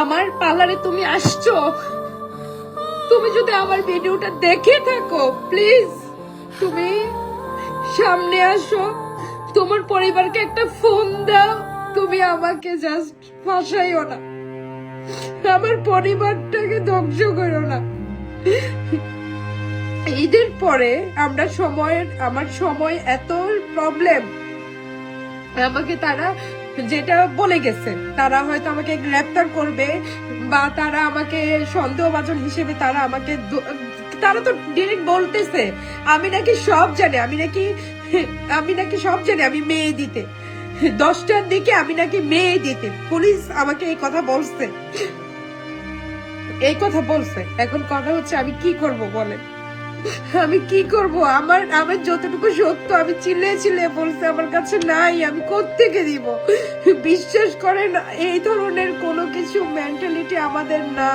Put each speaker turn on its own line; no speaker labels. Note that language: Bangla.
আমার পার্লারে তুমি আসছো। তুমি যদি আমার ভিডিওটা দেখে থাকো, প্লিজ। তুমি সামনে আসো। তোমার পরিবারকে একটা ফোন দাও। তুমি আমাকে জাস্ট ফাঁসাইও না। আমার পরিবারটাকে ধ্বংস করো না। ঈদের পরে আমরা সময়ের আমার সময় এত প্রবলেম আমাকে তারা যেটা বলে গেছে, তারা হয়তো আমাকে গ্রেপ্তার করবে বা তারা আমাকে সন্দেহভাজন হিসেবে তারা আমাকে তারা তো ডিরেক্ট বলতেছে, আমি নাকি সব জানি, আমি নাকি আমি নাকি সব জানি, আমি মেয়ে দিতে। দশটার দিকে আমি নাকি মেয়ে দিতে। পুলিশ আমাকে এই কথা বলছে। এই কথা বলছে। এখন কথা হচ্ছে আমি কি করব বলেন? আমি কি করব? আমার আমার যতটুকু সত্য, আমি চিল্লে চিল্লে বলছে, আমার কাছে নাই, আমি কোত্থেকে দিব? বিশ্বাস করেন, এই ধরনের কোনো কিছু মেন্টালিটি আমাদের না।